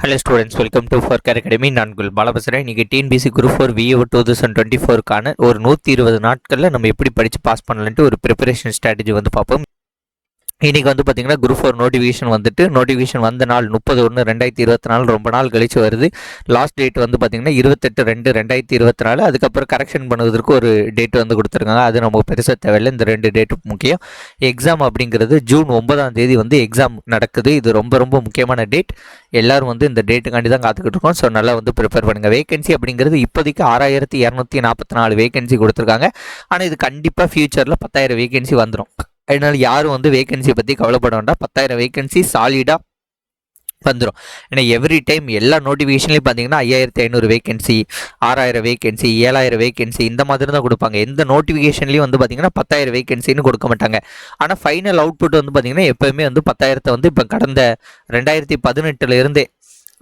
Hello students welcome to four care academy நான் குல் பாலா பேசுகிறேன் இன்றைக்கி TNPSC group four VAO two thousand twenty ஃபோருக்கான ஒரு நூற்றி இருபது நாட்களில் நம்ம எப்படி படித்து பாஸ் பண்ணலான்ட்டு ஒரு ப்ரிப்பரேஷன் ஸ்ட்ராட்டஜி வந்து பார்ப்போம். இன்றைக்கி வந்து பார்த்திங்கன்னா குரூப் ஃபோர் நோட்டிஃபிகேஷன் வந்துட்டு நோட்டிஃபிகேஷன் வந்த நாள் முப்பது ஒன்று ரெண்டாயிரத்தி இருபத்தி நாலு ரொம்ப நாள் கழிச்சு வருது. லாஸ்ட் டேட் வந்து பார்த்திங்கன்னா இருபத்தெட்டு ரெண்டு ரெண்டாயிரத்தி இருபத்தி நாலு. அதுக்கப்புறம் கரெக்ஷன் பண்ணுவதற்கு ஒரு டேட் வந்து கொடுத்துருக்காங்க. அது நமக்கு பெருசாக தேவையில்லை. இந்த ரெண்டு டேட்டு முக்கியம். எக்ஸாம் அப்படிங்கிறது ஜூன் ஒன்பதாம் தேதி வந்து எக்ஸாம் நடக்குது. இது ரொம்ப ரொம்ப முக்கியமான டேட் எல்லோரும் வந்து இந்த டேட்டுக்காண்டி தான் காத்துக்கிட்டு இருக்கோம். ஸோ நல்லா வந்து ப்ரிப்பேர் பண்ணுங்கள் வேகன்சி அப்படிங்கிறது இப்போதைக்கு ஆறாயிரத்தி இரநூத்தி நாற்பத்தி நாலு வேகன்சி கொடுத்துருக்காங்க. ஆனால் இது கண்டிப்பாக ஃபியூச்சரில் பத்தாயிரம் வேகன்சி வந்துடும் அதனால் யாரும் வந்து வேகன்சியை பற்றி கவலைப்பட வேண்டாம். பத்தாயிரம் வேகன்சி சாலிடாக வந்துடும் ஏன்னா எவ்ரி டைம் எல்லா நோட்டிஃபிகேஷன்லையும் பார்த்தீங்கன்னா ஐயாயிரத்தி ஐநூறு வேகன்சி ஆறாயிரம் வேகன்சி ஏழாயிரம் வேகன்சி இந்த மாதிரி தான் கொடுப்பாங்க. எந்த நோட்டிஃபிகேஷன்லையும் வந்து பார்த்தீங்கன்னா பத்தாயிரம் வேகன்சின்னு கொடுக்க மாட்டாங்க. ஆனால் ஃபைனல் அவுட்புட் வந்து பார்த்தீங்கன்னா எப்போயுமே வந்து பத்தாயிரத்தை வந்து இப்போ கடந்த ரெண்டாயிரத்தி பதினெட்டுல இருந்தே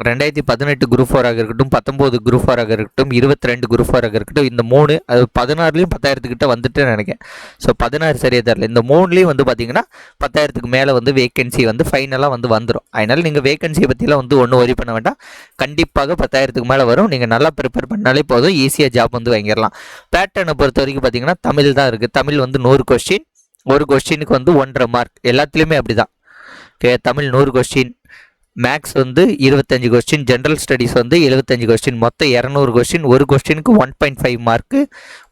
ரெண்டாயிரத்தி பதினெட்டு குரூப் ஃபோராக இருக்கட்டும் பத்தொம்போது குரூப் ஃபோராக இருக்கட்டும் இருபத்தி ரெண்டு குரூப் ஃபோராக இருக்கட்டும் இந்த மூணு அது பதினாறுலேயும் பத்தாயிரத்துக்கிட்ட வந்துட்டு நினைக்கிறேன். ஸோ பதினாறு சரியாக தரல இந்த மூணுலேயும் வந்து பார்த்தீங்கன்னா பத்தாயிரத்துக்கு மேலே வந்து வேகன்சி வந்து ஃபைனலாக வந்து வந்துடும் அதனால் நீங்கள் வேகன்சியை பற்றிலாம் வந்து ஒன்றும் ஒரி பண்ண வேண்டாம். கண்டிப்பாக பத்தாயிரத்துக்கு மேலே வரும். நீங்கள் நல்லா ப்ரிப்பேர் பண்ணாலே போதும். ஈஸியாக ஜாப் வந்து வாங்கிடலாம். பேட்டர்னை பொறுத்த வரைக்கும் பார்த்தீங்கன்னா தமிழ் தான் இருக்குது தமிழ் வந்து நூறு கொஸ்டின் ஒரு கொஸ்டினுக்கு வந்து ஒன்றரை மார்க் எல்லாத்துலேயுமே அப்படி தான் ஓகே தமிழ் நூறு கொஸ்டின் மேக்ஸ் வந்து இருபத்தஞ்சு கொஸ்டின் ஜென்ரல் ஸ்டடீஸ் வந்து எழுபத்தஞ்சு கொஸ்டின் மொத்தம் இரநூறு கொஸ்டின் ஒரு கொஸ்டினுக்கு ஒன் பாயிண்ட் ஃபைவ் மார்க்கு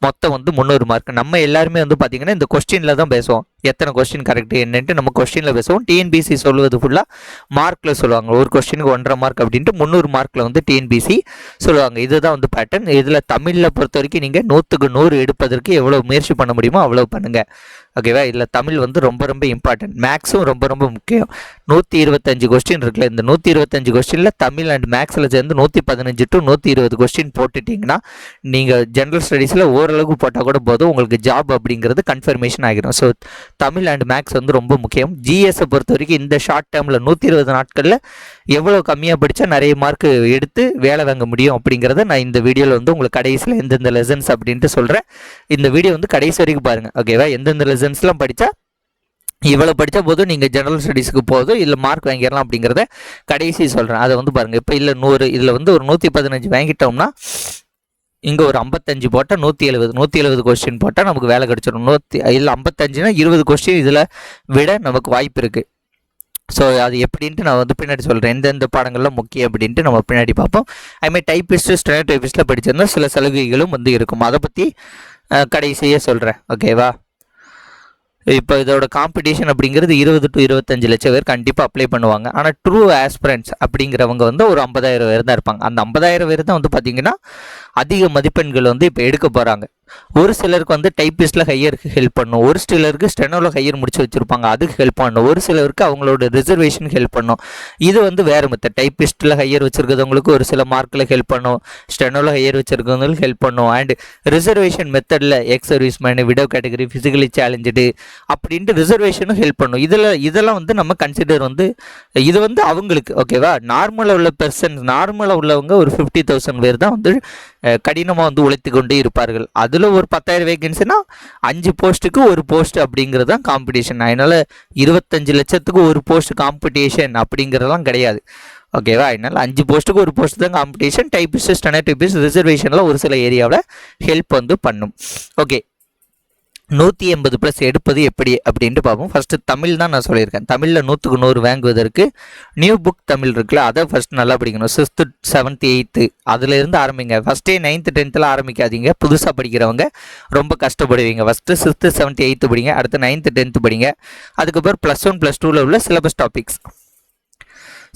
மொத்தம் வந்து முந்நூறு மார்க் நம்ம எல்லாருமே வந்து பார்த்திங்கன்னா இந்த கொஸ்டினில் தான் பேசுவோம். எத்தனை கொஸ்டின் கரெக்ட் என்னன்ட்டு நம்ம கொஸ்டினில் பேசுவோம். டிஎன்பிசி சொல்வது ஃபுல்லாக மார்க்கில் சொல்லுவாங்க. ஒரு கொஸ்டினுக்கு ஒன்றரை மார்க் அப்படின்ட்டு முந்நூறு மார்க்கில் வந்து டிஎன்பிசி சொல்லுவாங்க. இதுதான் வந்து பேட்டர்ன் இதில் தமிழில் பொறுத்த வரைக்கும் நீங்கள் நூற்றுக்கு நூறு எடுப்பதற்கு எவ்வளோ முயற்சி பண்ண முடியுமோ அவ்வளோ பண்ணுங்கள் ஓகேவா இதில் தமிழ் வந்து ரொம்ப ரொம்ப இம்பார்ட்டன்ட் மேக்ஸும் ரொம்ப ரொம்ப முக்கியம். நூற்றி இருபத்தஞ்சு கொஸ்டின் இருக்குல்ல. இந்த நூற்றி இருபத்தஞ்சு கொஸ்டினில் தமிழ் அண்ட் மேக்ஸில் சேர்ந்து நூற்றி பதினஞ்சு டு நூற்றி இருபது கொஸ்டின் போட்டுட்டிங்கன்னா நீங்கள் ஜென்ரல் ஸ்டடீஸில் ஓரளவுக்கு போட்டால் கூட போதும். உங்களுக்கு ஜாப் அப்படிங்கிறது கன்ஃபர்மேஷன் ஆகிடும் ஸோ தமிழ் அண்ட் மேக்ஸ் வந்து ரொம்ப முக்கியம். ஜிஎஸை பொறுத்த வரைக்கும் இந்த ஷார்ட் டேர்மில் நூற்றி இருபது நாட்களில் எவ்வளோ கம்மியாக படித்தா நிறைய மார்க் எடுத்து வேலை வாங்க முடியும் அப்படிங்கிறத நான் இந்த வீடியோவில் வந்து உங்களுக்கு கடைசியில் எந்தெந்த லெசன்ஸ் அப்படின்ட்டு சொல்கிறேன் இந்த வீடியோ வந்து கடைசி வரைக்கும் பாருங்கள் ஓகேவா எந்தெந்த லெசன்ஸ்லாம் படித்தா இவ்வளோ படித்தா போதும் நீங்கள் ஜெனரல் ஸ்டடீஸுக்கு போதும் இல்லை மார்க் வாங்கிடலாம் அப்படிங்கிறத கடைசி சொல்கிறேன் அதை வந்து பாருங்கள் இப்போ இல்லை நூறு இதில் வந்து ஒரு நூற்றி பதினஞ்சு வாங்கிட்டோம்னா இங்கே ஒரு ஐம்பத்தஞ்சு போட்டால் நூற்றி எழுபது நூற்றி எழுபது கொஸ்டின் போட்டால் நமக்கு வேலை கிடச்சிடும் நூற்றி இல்லை ஐம்பத்தஞ்சுனா இருபது கொஸ்டின் இதில் விட நமக்கு வாய்ப்பு இருக்குது ஸோ அது எப்படின்ட்டு நான் வந்து பின்னாடி சொல்கிறேன் எந்தெந்த பாடங்கள்லாம் முக்கியம் அப்படின்ட்டு நம்ம பின்னாடி பார்ப்போம். அதுமாதிரி டைப்பிஸ்ட்டு ஸ்டெனோ டைப்பிஸ்ட்டில் படிச்சிருந்தா சில சலுகைகளும் வந்து இருக்கும். அதை பற்றி கடைசியே சொல்கிறேன் ஓகேவா இப்போ இதோட காம்படிஷன் அப்படிங்கிறது இருபது டு இருபத்தஞ்சு லட்சம் பேர் கண்டிப்பாக அப்ளை பண்ணுவாங்க. ஆனால் ட்ரூ ஆஸ்பிரண்ட்ஸ் அப்படிங்கிறவங்க வந்து ஒரு ஐம்பதாயிரம் பேர் தான் இருப்பாங்க. அந்த ஐம்பதாயிரம் பேர் தான் வந்து பார்த்திங்கன்னா அதிக மதிப்பெண்கள் வந்து இப்போ எடுக்க போகிறாங்க ஒரு சிலருக்கு வந்து டைப்பிஸ்ட்டில் ஹையருக்கு ஹெல்ப் பண்ணும். ஒரு சிலருக்கு ஸ்டெனோவில் ஹையர் முடிச்சு வச்சுருப்பாங்க. அதுக்கு ஹெல்ப் பண்ணும். ஒரு சிலருக்கு அவங்களோட ரிசர்வேஷன் ஹெல்ப் பண்ணும். இது வந்து வேறு மெத்தட் டைப்பிஸ்ட்டில் ஹையர் வச்சுருக்கிறவங்களுக்கு ஒரு சில மார்க்கில் ஹெல்ப் பண்ணும். ஸ்டெனோவில் ஹையர் வச்சுருக்கவங்களுக்கு ஹெல்ப் பண்ணும். அண்ட் ரிசர்வேஷன் மெத்தடில் ex service men widow category physically challenge அப்படின்ட்டு ரிசர்வேஷனும் ஹெல்ப் பண்ணும். இதில் இதெல்லாம் வந்து நம்ம கன்சிடர் வந்து இது வந்து அவங்களுக்கு ஓகேவா நார்மலாக உள்ள பெர்சன்ஸ் நார்மலாக உள்ளவங்க ஒரு ஃபிஃப்டி தௌசண்ட் பேர் தான் வந்து கடினமாக வந்து உழைத்து கொண்டே இருப்பார்கள். அதில் ஒரு பத்தாயிரம் வேகன்சினா அஞ்சு போஸ்ட்டுக்கு ஒரு போஸ்ட் அப்படிங்கிறது தான் காம்படிஷன் அதனால் இருபத்தஞ்சு லட்சத்துக்கு ஒரு போஸ்ட் காம்படிஷன் அப்படிங்கிறதெல்லாம் கிடையாது. ஓகேவா அதனால் அஞ்சு போஸ்ட்டுக்கு ஒரு போஸ்ட் தான் காம்படிஷன் டைப்பிஸ்ட் ஸ்டனர் ரிசர்வேஷனில் ஒரு சில ஏரியாவில் ஹெல்ப் வந்து பண்ணும். ஓகே நூற்றி எண்பது ப்ளஸ் எடுப்பது எப்படி அப்படின்ட்டு பார்ப்போம். ஃபஸ்ட்டு தமிழ் தான் நான் சொல்லியிருக்கேன். தமிழில் நூற்றுக்கு நூறு வாங்குவதற்கு நியூ புக் தமிழ் இருக்குல்ல அதை ஃபஸ்ட் நல்லா படிக்கணும். சிக்ஸ்த்து செவன்த்து எயித்து அதுலேருந்து ஆரம்பிங்க. ஃபஸ்ட்டே நைன்த்து டென்த்தில் ஆரம்பிக்காதீங்க. புதுசாக படிக்கிறவங்க ரொம்ப கஷ்டப்படுவீங்க. ஃபஸ்ட்டு சிக்ஸ்த்து செவன்த்து எயித்து படிங்க. அடுத்து நைன்த்து டென்த்து படிங்க. அதுக்கப்புறம் ப்ளஸ் ஒன் ப்ளஸ் டூவில் உள்ள சிலபஸ் டாபிக்ஸ்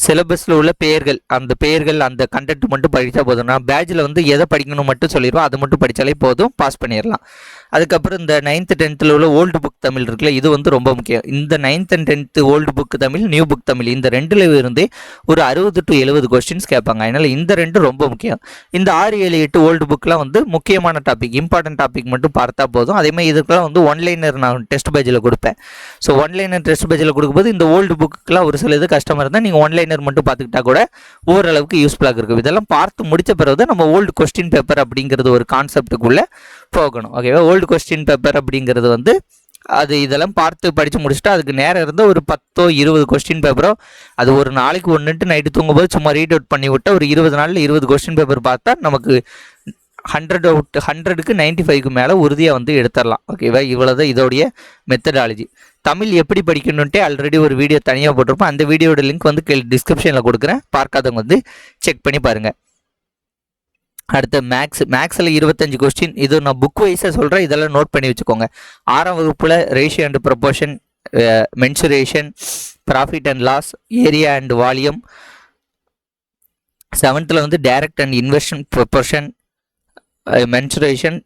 சிலபஸில் உள்ள பெயர்கள் அந்த பெயர்கள் அந்த கண்டென்ட் மட்டும் படித்தா போதும். நான் பேட்சில் வந்து எதை படிக்கணும் மட்டும் சொல்லிடுவோம் அதை மட்டும் படித்தாலே போதும். பாஸ் பண்ணிடலாம். அதுக்கப்புறம் இந்த நைன்த்து டென்த்தில் உள்ள ஓல்டு புக் தமிழ் இருக்குல்ல இது வந்து ரொம்ப முக்கியம். இந்த ninth and tenth old book Tamil new book Tamil இந்த ரெண்டுல இருந்தே ஒரு அறுபது டு எழுபது கொஸ்டின்ஸ் கேட்பாங்க. அதனால் இந்த ரெண்டு ரொம்ப முக்கியம். இந்த ஆறு ஏழு எட்டு ஓல்டு புக்கெலாம் வந்து முக்கியமான டாபிக் இம்பார்ட்டன்ட் டாபிக் மட்டும் பார்த்தா போதும். அதேமாதிரி இதுக்கெல்லாம் வந்து ஒன்லைனர் நான் டெஸ்ட் பேஜில் கொடுப்பேன். ஸோ ஒன்லைனர் டெஸ்ட் பேஜில் கொடுக்கும்போது இந்த ஓல்டு புக்குக்கெலாம் ஒரு சில இது கஷ்டமாக இருந்தால் நீங்கள் லைனர் மட்டும் பார்த்துக்கிட்டா கூட ஓரளவுக்கு யூஸ்ஃபுல்லாக இருக்கும். இதெல்லாம் பார்த்து முடித்த பிறகு தான் நம்ம ஓல்டு கொஸ்டின் பேப்பர் அப்படிங்கிறது ஒரு கான்செப்டுக்குள்ளே போகணும். ஓகேவா ஓல்டு கொஸ்டின் பேப்பர் அப்படிங்கிறது வந்து அது இதெல்லாம் பார்த்து படித்து முடிச்சுட்டு அதுக்கு நேரம் இருந்தால் ஒரு பத்தோ இருபது கொஸ்டின் பேப்பரோ அது ஒரு நாளைக்கு ஒன்றுட்டு நைட்டு தூங்கும்போது சும்மா ரீட் அவுட் பண்ணி விட்டால் ஒரு இருபது நாளில் இருபது கொஸ்டின் பேப்பர் பார்த்தா நமக்கு ஹண்ட்ரட் அவுட் ஹண்ட்ரடுக்கு நைன்ட்டி ஃபைவ்க்கு மேலே உறுதியாக வந்து எடுத்துடலாம் ஓகேவா இவ்வளோ தான் இதோடைய மெத்தடாலஜி தமிழ் எப்படி படிக்கணுன்ட்டே ஆல்ரெடி ஒரு வீடியோ தனியாக போட்டிருப்போம். அந்த வீடியோட லிங்க் வந்து டிஸ்கிரிப்ஷனில் கொடுக்குறேன். பார்க்காதவங்க வந்து செக் பண்ணி பாருங்கள் அடுத்து மேக்ஸ் மேக்ஸில் இருபத்தஞ்சு கொஸ்டின் இது நான் புக் வைஸாக சொல்கிறேன் இதெல்லாம் நோட் பண்ணி வச்சுக்கோங்க. ஆறாம் வகுப்பில் ratio and proportion mensuration profit and loss area and volume செவன்த்தில் வந்து direct and investment proportion mensuration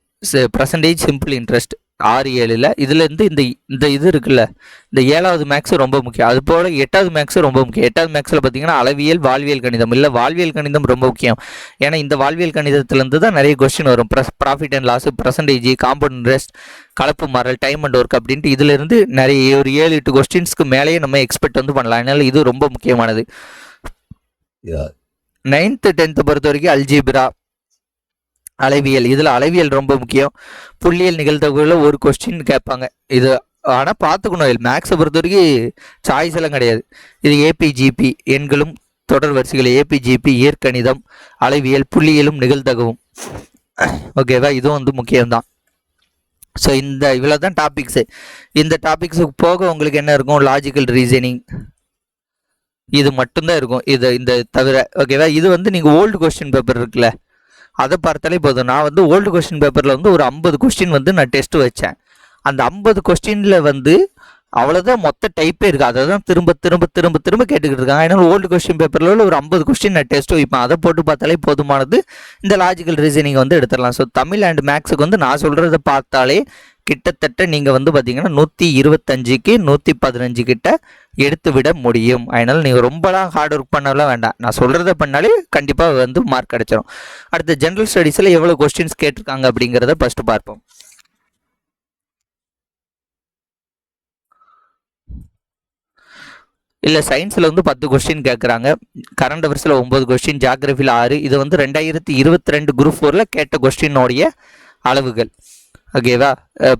percentage simple interest ஆறு ஏழில் இதுலேருந்து இந்த இந்த இது இருக்குல்ல இந்த ஏழாவது மேக்ஸ் ரொம்ப முக்கியம். அது போல் எட்டாவது மேக்ஸ் ரொம்ப முக்கியம். எட்டாவது மேக்ஸில் பார்த்தீங்கன்னா அளவியல் வாழ்வியல் கணிதம். இல்லை வாழ்வியல் கணிதம் ரொம்ப முக்கியம். ஏன்னா இந்த வாழ்வியல் கணிதத்துலேருந்து தான் நிறைய கொஸ்டின் வரும். Press profit and loss percentage compound interest கலப்பு மாறல் டைம் அண்ட் ஒர்க் அப்படின்ட்டு இதுலேருந்து நிறைய ஒரு ஏழு எட்டு கொஸ்டின்ஸ்க்கு மேலேயே நம்ம எக்ஸ்பெக்ட் வந்து பண்ணலாம். அதனால இது ரொம்ப முக்கியமானது. நைன்த்து டென்த்து பொறுத்த வரைக்கும் அல்ஜிப்ரா அளவியல். இதில் அளவியல் ரொம்ப முக்கியம். புள்ளியல் நிகழ்தகவுல ஒரு கொஸ்டின் கேட்பாங்க. இது ஆனால் பார்த்துக்கணும். மேக்ஸை பொறுத்த வரைக்கும் சாய்ஸ் எல்லாம் கிடையாது. இது ஏபிஜிபி எண்களும் தொடர் வரிசைகள் ஏபிஜிபி இயற்கணிதம் அளவியல் புள்ளியலும் நிகழ்த்தகவும் ஓகேவா இதுவும் வந்து முக்கியம்தான். ஸோ இந்த இவ்வளோ தான் டாபிக்ஸு இந்த டாபிக்ஸுக்கு போக உங்களுக்கு என்ன இருக்கும்? லாஜிக்கல் ரீசனிங் இது மட்டும்தான் இருக்கும். இது இந்த தவிர ஓகேவா இது வந்து நீங்கள் ஓல்டு கொஸ்டின் பேப்பர் இருக்குல்ல. அதை பார்த்தாலே போதும். நான் வந்து ஓல்டு கொஸ்டின் பேப்பரில் வந்து ஒரு ஐம்பது கொஸ்டின் வந்து நான் டெஸ்ட் வச்சேன். அந்த ஐம்பது கொஸ்டினில் வந்து அவ்வளோதான் மொத்த டைப்பே இருக்குது அதை தான் திரும்ப திரும்ப திரும்ப திரும்ப கேட்டுக்கிட்டு இருக்காங்க. ஏன்னா ஓல்டு கொஸ்டின் பேப்பரில் ஒரு ஐம்பது கொஸ்டின் நான் டெஸ்ட் வைப்பேன். அதை போட்டு பார்த்தாலே போதுமானது. இந்த லாஜிக்கல் ரீசனிங் வந்து எடுத்துடலாம். ஸோ தமிழ் அண்ட் மேக்ஸுக்கு வந்து நான் சொல்கிறத பார்த்தாலே கிட்டத்தட்ட நீங்கள் வந்து பார்த்தீங்கன்னா நூற்றி இருபத்தஞ்சுக்கு நூற்றி பதினஞ்சு கிட்ட எடுத்து விட முடியும். அதனால் நீங்கள் ரொம்பலாம் ஹார்ட் ஒர்க் பண்ணலாம் வேண்டாம். நான் சொல்கிறத பண்ணாலே கண்டிப்பாக வந்து மார்க் கிடச்சிரும். அடுத்து ஜென்ரல் ஸ்டடீஸில் எவ்வளோ கொஸ்டின்ஸ் கேட்டிருக்காங்க அப்படிங்கிறத ஃபஸ்ட்டு பார்ப்போம். இல்லை சயின்ஸில் வந்து பத்து கொஸ்டின் கேட்குறாங்க கரண்ட் அவர்ஸில் ஒம்பது கொஸ்டின் ஜாகிரஃபியில் ஆறு. இது வந்து ரெண்டாயிரத்தி இருபத்தி ரெண்டு குரூப் ஃபோரில் கேட்ட கொஸ்டினோடைய அளவுகள். ஓகேவா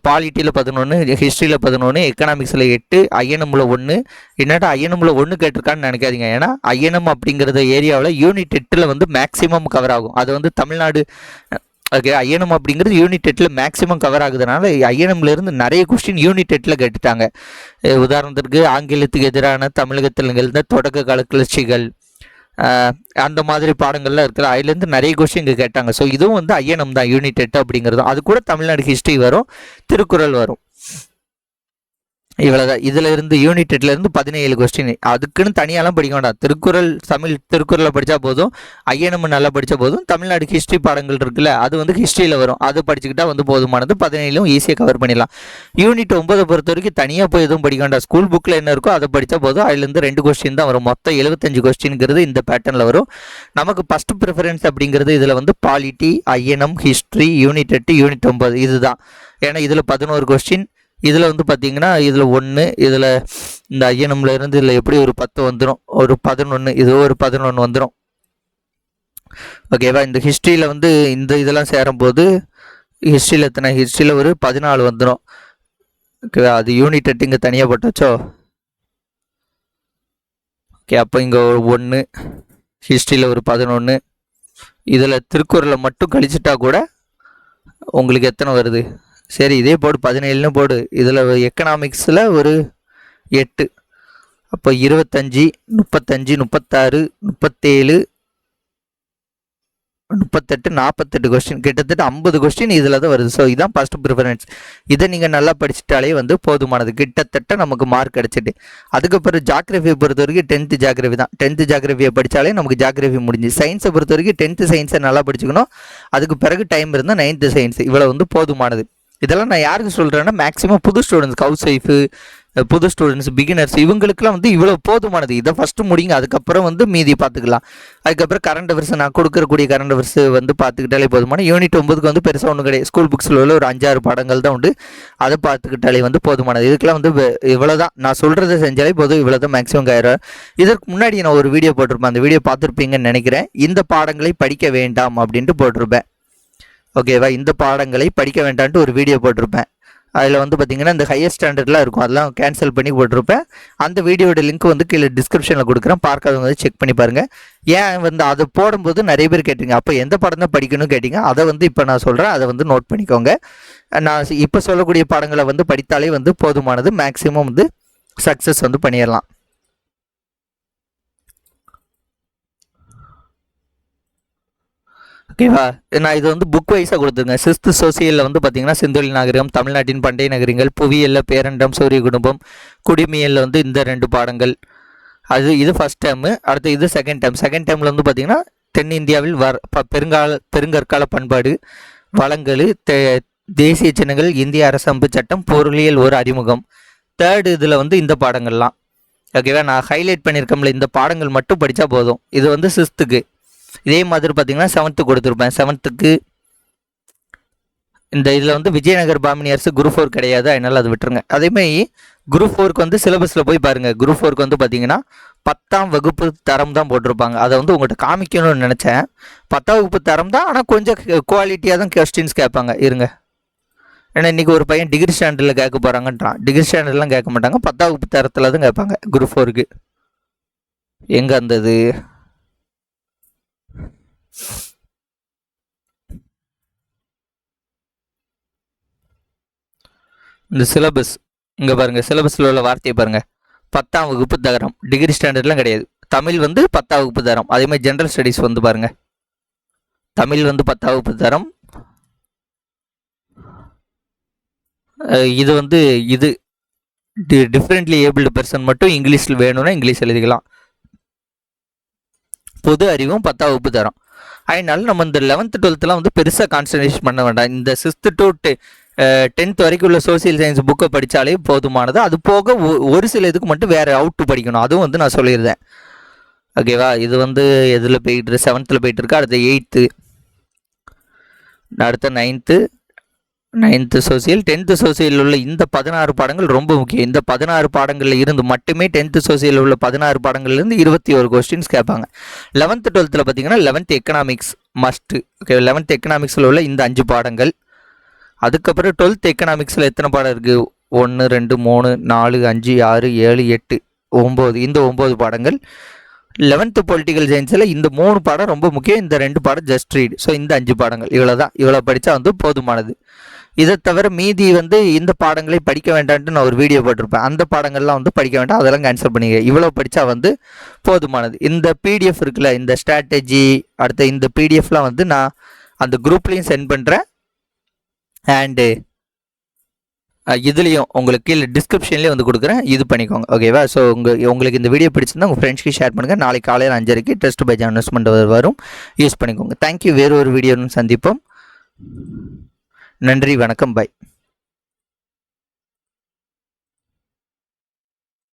பாலிட்டியில் பதினொன்று ஹிஸ்ட்ரியில் பதினொன்று எக்கனாமிக்ஸில் எட்டு ஐயனமில் ஒன்று என்னட்டா ஐயனமில் ஒன்று கேட்டிருக்கான்னு நினைக்காதீங்க. ஏன்னா ஐயனம் அப்படிங்கிறத ஏரியாவில் யூனிட் எட்டில் வந்து மேக்ஸிமம் கவர் ஆகும். அது வந்து தமிழ்நாடு ஓகே ஐயனம் அப்படிங்கிறது யூனிட் எட்டில் மேக்ஸிமம் கவர் ஆகுதுனால ஐயனம்லேருந்து நிறைய கொஸ்டின் யூனிட் எட்டில் கேட்டுட்டாங்க. உதாரணத்திற்கு ஆங்கிலத்துக்கு எதிரான தமிழகத்தில் நிகழ்ந்த தொடக்க கால கிளர்ச்சிகள் அந்த மாதிரி பாடங்கள்லாம் இருக்குது அதுலேருந்து நிறைய கொஸ்டின் இங்கே கேட்டாங்க. ஸோ இதுவும் வந்து ஐஎன்எம் தான் யூனிட் எட்டு அப்படிங்கிறது. அது கூட தமிழ்நாடு ஹிஸ்ட்ரி வரும் திருக்குறள் வரும். இவ்வளோதான் இதில் இருந்து யூனிட் இருந்து பதினேழு கொஸ்டின் அதுக்குன்னு தனியாலாம் படிக்க வேண்டாம். திருக்குறள் தமிழ் திருக்குறளை படித்தா போதும். ஐஎன்எம் நல்லா படித்தா போதும். தமிழ்நாடு ஹிஸ்ட்ரி பாடங்கள் இருக்குல்ல அது வந்து ஹிஸ்ட்ரியில் வரும். அது படிச்சுக்கிட்டா வந்து போதுமானது. பதினேழும் ஈஸியாக கவர் பண்ணிடலாம். யூனிட் ஒன்பதை பொறுத்த வரைக்கும் தனியாக போய் எதுவும் படிக்க வேண்டாம். ஸ்கூல் புக்கில் என்ன இருக்கோ அதை படித்தா போதும். அதுலேருந்து ரெண்டு கொஸ்டின் தான் வரும். மொத்தம் எழுபத்தஞ்சு கொஸ்டின்ங்கிறது இந்த பேட்டர்னில் வரும். நமக்கு ஃபஸ்ட் ப்ரிஃபரன்ஸ் அப்படிங்கிறது இதில் வந்து பாலிட்டி ஐயனம் ஹிஸ்ட்ரி யூனிட் எட்டு யூனிட் ஒன்பது. இதுதான். ஏன்னா இதில் பதினோரு கொஸ்டின் இதில் வந்து பார்த்தீங்கன்னா இதில் ஒன்று இதில் இந்த ஐயனம்லேருந்து இதில் எப்படி ஒரு பத்து வந்துடும் ஒரு பதினொன்று இதோ ஒரு பதினொன்று வந்துடும் ஓகேவா? இந்த ஹிஸ்ட்ரியில் வந்து இந்த இதெல்லாம் சேரும்போது ஹிஸ்ட்ரியில் எத்தனை? ஹிஸ்ட்ரியில் ஒரு பதினாலு வந்துடும் ஓகேவா? அது யூனிட் எட்டு இங்கே தனியாக போட்டாச்சோ? ஓகே அப்போ இங்கே ஒரு ஒன்று ஹிஸ்ட்ரியில் ஒரு பதினொன்று இதில் திருக்குறளை மட்டும் கழிச்சிட்டா கூட உங்களுக்கு எத்தனை வருது? சரி இதே போடு பதினேழுன்னு போடு. இதில் எக்கனாமிக்ஸில் ஒரு எட்டு. அப்போ இருபத்தஞ்சி முப்பத்தஞ்சு முப்பத்தாறு முப்பத்தேழு முப்பத்தெட்டு நாற்பத்தெட்டு கொஸ்டின் கிட்டத்தட்ட ஐம்பது கொஸ்டின் இதில் தான் வருது. ஸோ இதுதான் ஃபஸ்ட் ப்ரிஃபரன்ஸ் இதை நீங்கள் நல்லா படிச்சிட்டாலே வந்து போதுமானது. கிட்டத்தட்ட நமக்கு மார்க் கிடச்சிட்டு. அதுக்கப்புறம் ஜாகிரஃபியை பொறுத்த வரைக்கும் டென்த்து ஜாகிரஃபி தான். டென்த்து ஜாகிரஃபியை படித்தாலே நமக்கு ஜாகிரஃபி முடிஞ்சு. சயின்ஸை பொறுத்த வரைக்கும் டென்த்து சயின்ஸை நல்லா படிச்சுக்கணும். அதுக்கு பிறகு டைம் இருந்தால் நைன்த்து சயின்ஸ் இவ்வளோ வந்து போதுமானது. இதெல்லாம் நான் யாருக்கு சொல்கிறேன்னா மேக்ஸிமம் புது ஸ்டூடெண்ட்ஸ் ஹவுஸ் ஒய்ஃபு புது ஸ்டூடெண்ட்ஸ் பிகினர்ஸ் இவங்களுக்குலாம் வந்து இவ்வளோ போதுமானது. இதை ஃபஸ்ட்டு முடிங்க அதுக்கப்புறம் வந்து மீதி பார்த்துக்கலாம். அதுக்கப்புறம் கரண்ட் அவர்ஸ் நான் கொடுக்கறக்கூடிய கரண்ட் அவர்ஸ் வந்து பார்த்துக்கிட்டாலே போதுமான. யூனிட் ஒன்பதுக்கு வந்து பெருசாக ஒன்றும் கிடையாது. ஸ்கூல் புக்ஸில் உள்ள ஒரு அஞ்சாறு பாடங்கள் தான் உண்டு. அதை பார்த்துக்கிட்டாலே வந்து போதுமானது. இதுக்கெல்லாம் வந்து இவ்வளோ தான் நான் சொல்கிறத செஞ்சாலே போதும். இவ்வளோ தான் மேக்ஸிமம் ஆயிரம் இதற்கு முன்னாடி நான் ஒரு வீடியோ போட்டிருப்பேன். அந்த வீடியோ பார்த்துருப்பீங்கன்னு நினைக்கிறேன். இந்த பாடங்களை படிக்க வேண்டாம் அப்படின்ட்டு போட்டிருப்பேன். ஓகேவா இந்த பாடங்களை படிக்க வேண்டான்ட்டு ஒரு வீடியோ போட்டிருப்பேன். அதில் வந்து பார்த்திங்கன்னா இந்த ஹையர் ஸ்டாண்டர்ட்லாம் இருக்கும். அதெல்லாம் கேன்சல் பண்ணி போட்டிருப்பேன். அந்த வீடியோட லிங்க் வந்து கீழே டிஸ்கிரிப்ஷனில் கொடுக்குறேன். பார்க்காதவங்க வந்து செக் பண்ணி பாருங்கள் ஏன் வந்து அதை போடும்போது நிறைய பேர் கேட்டீங்க அப்போ எந்த படம் தான் படிக்கணும்னு கேட்டிங்க? அதை வந்து இப்போ நான் சொல்கிறேன் அதை வந்து நோட் பண்ணிக்கோங்க. நான் இப்போ சொல்லக்கூடிய பாடங்களை வந்து படித்தாலே வந்து போதுமானது. மேக்ஸிமம் வந்து சக்ஸஸ் வந்து பண்ணிடலாம். ஓகேவா நான் இது வந்து புக் வைஸாக கொடுத்துருங்க. சிஸ்து சோசியலில் வந்து பார்த்தீங்கன்னா செந்தொழி நாகரிகம் தமிழ்நாட்டின் பண்டைய நகரங்கள் புவியியலில் பேரண்டம் சூரிய குடும்பம் குடிமியலில் வந்து இந்த ரெண்டு பாடங்கள். அது இது ஃபஸ்ட் டேர்மு அடுத்து இது செகண்ட் டேர்ம் செகண்ட் டேர்மில் வந்து பார்த்தீங்கன்னா தென்னிந்தியாவில் வர ப- பெருங்கால பெருங்கற்கால பண்பாடு வளங்கள் தே தேசிய சின்னங்கள் இந்திய அரசமைப்பு சட்டம் பொருளியல் ஒரு அறிமுகம். தேர்டு இதில் வந்து இந்த பாடங்கள்லாம். ஓகேவா நான் ஹைலைட் பண்ணியிருக்கோம்ல இந்த பாடங்கள் மட்டும் படித்தா போதும். இது வந்து சிஸ்த்துக்கு இதே மாதிரி பார்த்தீங்கன்னா செவன்த்து கொடுத்துருப்பேன். செவன்த்துக்கு இந்த இதில் வந்து விஜயநகர் பாமினி அரசு குரு ஃபோர் கிடையாது. அதனால் அது விட்டுருங்க. அதேமாதிரி குரூப் ஃபோருக்கு வந்து சிலபஸில் போய் பாருங்கள் குரூப் ஃபோருக்கு வந்து பார்த்தீங்கன்னா பத்தாம் வகுப்பு தரம் தான் போட்டிருப்பாங்க. அதை வந்து உங்கள்கிட்ட காமிக்கணும்னு நினச்சேன். பத்தாம் வகுப்பு தரம் தான். ஆனால் கொஞ்சம் குவாலிட்டியாக தான் கொஸ்டின்ஸ் கேட்பாங்க. இருங்க. ஏன்னா இன்றைக்கி ஒரு பையன் டிகிரி ஸ்டாண்டர்டில் கேட்க போகிறாங்கன்றான் டிகிரி ஸ்டாண்டர்ட்லாம் கேட்க மாட்டாங்க. பத்தாம் வகுப்பு தரத்தில் தான் கேட்பாங்க குரூப் ஃபோருக்கு எங்கே இருந்தது இந்த சிலபஸ் இங்கே பாருங்கள் சிலபஸில் உள்ள வார்த்தையை பாருங்கள் பத்தாம் வகுப்பு தரம் டிகிரி ஸ்டாண்டர்ட்லாம் கிடையாது. தமிழ் வந்து பத்தாம் வகுப்பு தரம் அதேமாதிரி ஜென்ரல் ஸ்டடீஸ் வந்து பாருங்கள் தமிழ் வந்து பத்தாம் வகுப்பு தரம் இது வந்து இது டிஃப்ரெண்ட்லி ஏபிள்டு பர்சன் மட்டும் இங்கிலீஷில் வேணும்னா இங்கிலீஷ் எழுதிக்கலாம். பொது அறிவும் பத்தாம் வகுப்பு தரம் அதனால நம்ம இந்த லெவன்த்து டுவெல்த்துலாம் வந்து பெருசாக கான்சன்ட்ரேஷன் பண்ண வேண்டாம். இந்த சிக்ஸ்த்து டு டென்த் வரைக்கும் உள்ள சோசியல் சயின்ஸ் புக்கை படித்தாலே போதுமானது. அது போக ஒ- ஒரு சில இதுக்கு மட்டும் வேறு அவுட்டு படிக்கணும். அதுவும் வந்து நான் சொல்லியிருந்தேன். ஓகேவா இது வந்து எதில் போயிட்டு செவன்த்தில் போயிட்டு அடுத்த அடுத்து எயித்து அடுத்த நைன்த்து நைன்த்து சோசியல் டென்த்து சோசியலில் உள்ள இந்த பதினாறு பாடங்கள் ரொம்ப முக்கியம். இந்த பதினாறு பாடங்களில் இருந்து மட்டுமே டென்த்து சோசியலில் உள்ள பதினாறு பாடங்கள்லேருந்து இருபத்தி ஒரு கொஸ்டின்ஸ் கேட்பாங்க. லெவன்த்து டுவெல்த்தில் பார்த்தீங்கன்னா eleventh economics must okay eleventh எக்கனாமிக்ஸில் உள்ள இந்த அஞ்சு பாடங்கள். அதுக்கப்புறம் டுவெல்த் எக்கனாமிக்ஸில் எத்தனை பாடம் இருக்குது ஒன்று ரெண்டு மூணு நாலு அஞ்சு ஆறு ஏழு எட்டு ஒம்பது. இந்த ஒம்பது பாடங்கள். லெவன்த்து பொலிட்டிக்கல் சயின்ஸில் இந்த மூணு பாடம் ரொம்ப முக்கியம். இந்த ரெண்டு பாடம் ஜஸ்ட் ரீட் ஸோ இந்த அஞ்சு பாடங்கள். இவ்வளோ தான் இவ்வளோ படித்தா வந்து போதுமானது. இதை தவிர மீதி வந்து இந்த பாடங்களை படிக்க வேண்டாம்ட்டு நான் ஒரு வீடியோ போட்டிருப்பேன். அந்த பாடங்கள்லாம் வந்து படிக்க வேண்டாம். அதெல்லாம் கேன்சல் பண்ணிக்க. இவ்வளோ படித்தா வந்து போதுமானது. இந்த பிடிஎஃப் இருக்குல்ல இந்த ஸ்ட்ராட்டஜி அடுத்த இந்த பிடிஎஃப்லாம் வந்து நான் அந்த குரூப்லேயும் சென்ட் பண்ணுறேன் அண்டு இதுலேயும் உங்களுக்கு கீழே டிஸ்கிரிப்ஷன்லேயே வந்து கொடுக்குறேன். இது பண்ணிக்கோங்க. ஓகேவா ஸோ உங்கள் உங்களுக்கு இந்த வீடியோ பிடிச்சிருந்தா உங்கள் ஃப்ரெண்ட்ஸ்க்கு ஷேர் பண்ணுங்கள் நாளைக்கு காலையில் அஞ்சரைக்கு டெஸ்ட் பை அனௌன்ஸ்மெண்ட் வரும். யூஸ் பண்ணிக்கோங்க. தேங்க்யூ வேறு ஒரு வீடியோன்னு சந்திப்போம். நன்றி வணக்கம் பாய்